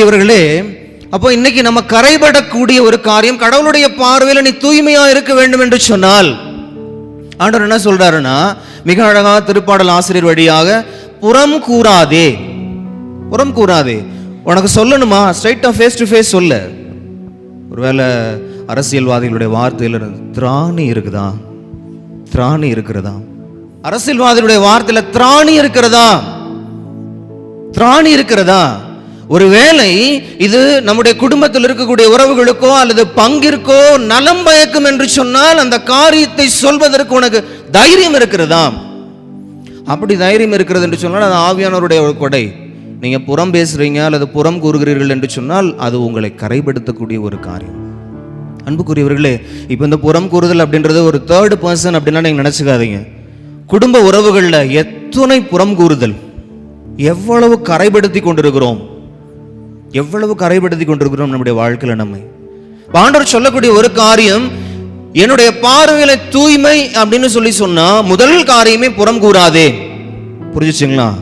இவர்களே அப்போ இன்னைக்கு நம்ம கரைபடக்கூடிய ஒரு காரியம் கடவுளுடைய பார்வையில் நீ தூய்மையா இருக்க வேண்டும் என்று சொன்னால் ஆண்டவர் என்ன சொல்றாருன்னா மிக அழகா திருப்பாடல் ஆசிரியர் வழியாக புறம் கூறாதே. புறம் கூறாதே. உனக்கு சொல்லணுமா? ஸ்ட்ரைட்டா ஃபேஸ் டு ஃபேஸ் சொல்ல. ஒருவேளை அரசியல்வாதிகளுடைய வார்த்தையில் திராணி இருக்குதா? திராணி இருக்கிறதா? அரசியல்வாதிகளுடைய வார்த்தையில் திராணி இருக்கிறதா? திராணி இருக்கிறதா? ஒருவேளை இது நம்முடைய குடும்பத்தில் இருக்கக்கூடிய உறவுகளுக்கோ அல்லது பங்கிற்கோ நலம் பயக்கும் என்று சொன்னால் அந்த காரியத்தை சொல்வதற்கு உனக்கு தைரியம் இருக்கிறதா? அப்படி தைரியம் இருக்கிறது என்று சொன்னால் அது ஆவியானவருடைய ஒரு கொடை. நீங்க புறம் பேசுறீங்க அல்லது புறம் கூறுகிறீர்கள் என்று சொன்னால் அது உங்களை கரைப்படுத்தக்கூடிய ஒரு காரியம். அன்புக்குரியவர்களே இப்போ இந்த புறம் கூறுதல் அப்படின்றது ஒரு தேர்டு பர்சன் அப்படின்னா நீங்க நினைச்சுக்காதீங்க. குடும்ப உறவுகளில் எத்தனை புறம் கூறுதல்? எவ்வளவு கரைப்படுத்தி கொண்டிருக்கிறோம்? எவ்வளவு கரைப்படுத்தி கொண்டிருக்கிறோம் நம்முடைய வாழ்க்கையில் நம்மை? ஆண்டவர் சொல்லக்கூடிய ஒரு காரியம் என்னுடைய பார்வையில தூய்மை அப்படின்னு சொல்லி சொன்னா முதல் காரியமே புறம் கூறாதே. புரிஞ்சுச்சுங்களா?